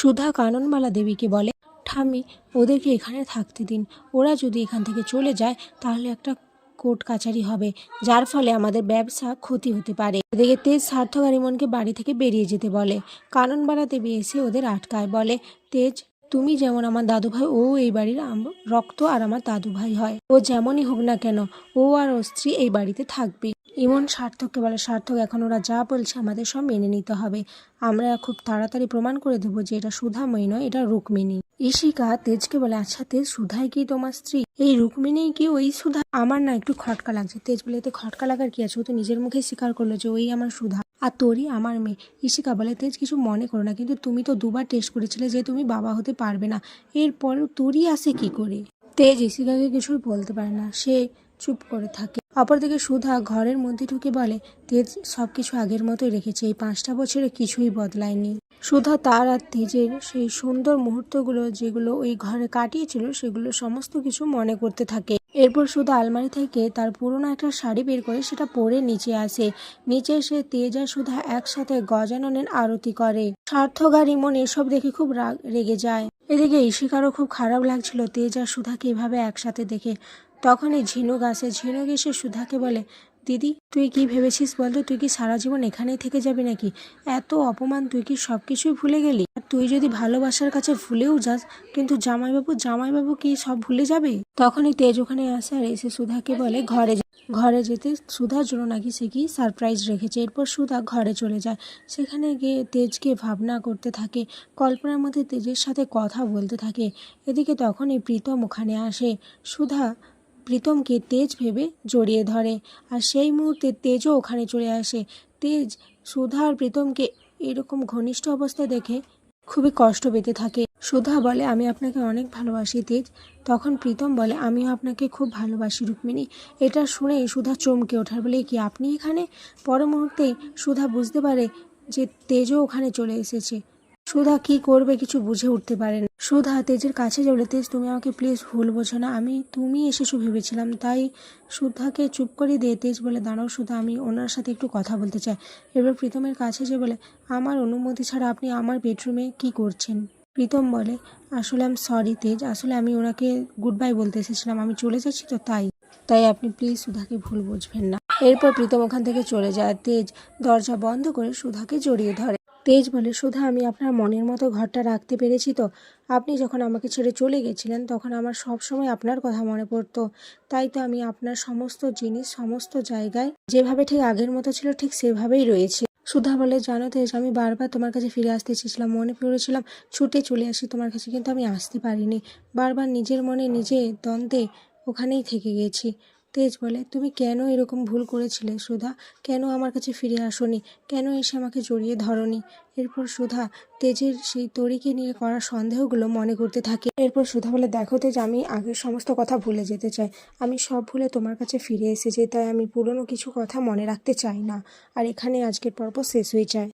সুধা কাননমালা দেবীকে বলে ঠামি ওদেরকে এখানে থাকতে দিন। ওরা যদি এখান থেকে চলে যায়, তাহলে একটা কোর্ট কাচারি হবে, যার ফলে আমাদের ব্যবসা ক্ষতি হতে পারে। এদিকে তেজ সার্থক আর ইমনকে বাড়ি থেকে বেরিয়ে যেতে বলে। কাননবালা দেবী এসে ওদের আটকায়, বলে, তেজ, তুমি যেমন আমার দাদু ভাই ও এই বাড়ির রক্ত আর আমার দাদু ভাই হয়। ও যেমনই হোক না কেন, ও আর ওর স্ত্রী এই বাড়িতে থাকবে ইমন সার্থককে বলে, সার্থক, এখন ওরা যা বলছে আমাদের সব মেনে নিতে হবে। আমরা খুব তাড়াতাড়ি প্রমাণ করে দেবো যে এটা সুধাময়ী নয়, এটা রুক্মিণী। ঈশিকা তেজকে বলে আচ্ছা তেজ সুধাই কি তোমার স্ত্রী? এই রুক্মিণী কি ওই সুধা? আমার না, একটু খটকা লাগছে। তেজ বলে, এতে খটকা লাগার কি আছে? ও তো নিজের মুখে স্বীকার করল যে ওই আমার সুধা। আর তোরই আমার মেয়ে। ঈশিকা বলে, তেজ, কিছু মনে করো না, কিন্তু তুমি তো দুবার টেস্ট করেছিলে যে তুমি বাবা হতে পারবে না। এরপর তোরই আসে কি করে? তেজ ঈশিকাকে কিছুই বলতে পারে না, সে চুপ করে থাকে। অপরদিকে সুধা ঘরের মধ্যে ঢুকে বলে, তেজ সবকিছু আগের মতোই রেখেছে, এই পাঁচটা বছরে কিছুই বদলায়নি। সুধা তার আর তেজের সেই সুন্দর মুহূর্তগুলো যেগুলো ওই ঘরে কাটিয়েছিল, সেগুলো সমস্ত কিছু মনে করতে থাকে। এরপর সুধা আলমারি থেকে তার পুরনো একটা শাড়ি বের করে সেটা পরে নিচে আসে। নিচে এসে তেজ আর সুধা একসাথে গজাননের আরতি করে। সার্থক আর ইমন এসব দেখে খুব রাগ রেগে যায়। এদিকে ঈশিকারও খুব খারাপ লাগছিল তেজ আর সুধাকে এভাবে একসাথে দেখে। তখনই ঝিনুক আসে ঝিনুক এসে সুধাকে বলে, দিদি, তুই কি ভেবেছিস বলতো? তুই কি সারা জীবন এখানেই থেকে যাবি নাকি? এত অপমান, তুই কি সব কিছুই ভুলে গেলি? আর তুই যদি ভালোবাসার কাছে ভুলেও যাস, কিন্তু জামাইবাবু জামাইবাবু কি সব ভুলে যাবে? তখনই তেজ ওখানে আসে আর এসে সুধাকে বলে, ঘরে ঘরে যেতে সুধার জন্য নাকি সে কি সারপ্রাইজ রেখেছে? এরপর সুধা ঘরে চলে যায়। সেখানে গিয়ে তেজকে ভাবনা করতে থাকে, কল্পনার মধ্যে তেজের সাথে কথা বলতে থাকে। এদিকে তখনই প্রীতম ওখানে আসে। সুধা প্রীতমকে তেজ ভেবে জড়িয়ে ধরে। আর সেই মুহূর্তে তেজও ওখানে চলে আসে। তেজ, সুধা আর প্রীতমকে এরকম ঘনিষ্ঠ অবস্থা দেখে খুবই কষ্ট পেতে থাকে। সুধা বলে, আমি আপনাকে অনেক ভালোবাসি, তেজ। তখন প্রীতম বলে, আমিও আপনাকে খুব ভালোবাসি, রুক্মিণী। এটা শুনেই সুধা চমকে ওঠার বলে, কি আপনি এখানে? পর মুহূর্তেই সুধা বুঝতে পারে যে তেজও ওখানে চলে এসেছে। সুধা কি করবে কিছু বুঝে উঠতে পারে না। সুধা, তেজের কাছে যাবে তেজ, তুমি আমাকে প্লিজ ভুল বোঝো না। আমি, তুমি এসেছ ভেবেছিলাম, তাই সুধাকে চুপ করে দিয়ে তেজ বলে, দাঁড়াও সুধা, আমি ওনার সাথে একটু কথা বলতে চাই। এবার প্রীতমের কাছে যে বলে, আমার অনুমতি ছাড়া আপনি আমার বেডরুমে কি করছেন? প্রীতম বলে, আসলে আমি সরি তেজ, আসলে আমি ওনাকে গুড বাই বলতে এসেছিলাম, আমি চলে যাচ্ছি তো তাই। তাই আপনি প্লিজ সুধাকে ভুল বুঝবেন না। এরপর প্রীতম ওখান থেকে চলে যায়। তেজ দরজা বন্ধ করে সুধাকে জড়িয়ে ধরে। তেজ বলে, সুধা, আমি আপনার মনের মতো ঘরটা রাখতে পেরেছি তো। আপনি যখন আমাকে ছেড়ে চলে গেছিলেন, তখন আমার সব সময় আপনার কথা মনে পড়তো। তাই তো আমি আপনার সমস্ত জিনিস, সমস্ত জায়গায় যেভাবে ঠিক আগের মতো ছিল, ঠিক সেভাবেই রয়েছে। সুধা বলে, জানো তেজ, আমি বারবার তোমার কাছে ফিরে আসতে চেয়েছিলাম, মনে পড়েছিলাম, ছুটে চলে আসি তোমার কাছে, কিন্তু আমি আসতে পারিনি। বারবার নিজের মনে, নিজে দ্বন্দ্বে ওখানেই থেকে গেছি। তেজ বলে, তুমি কেন এরকম ভুল করেছিলে সুধা? কেন আমার কাছে ফিরে আসোনি? কেন এসে আমাকে জড়িয়ে ধরনি? এরপর সুধা তেজের সেই তরিকে নিয়ে করা সন্দেহগুলো মনে করতে থাকে। এরপর সুধা বলে, দেখো তেজ, আমি আগের সমস্ত কথা ভুলে যেতে চাই। আমি সব ভুলে তোমার কাছে ফিরে এসেছি, তাই আমি পুরনো কিছু কথা মনে রাখতে চাই না। আর এখানে আজকের পর্ব শেষ হয়ে যায়।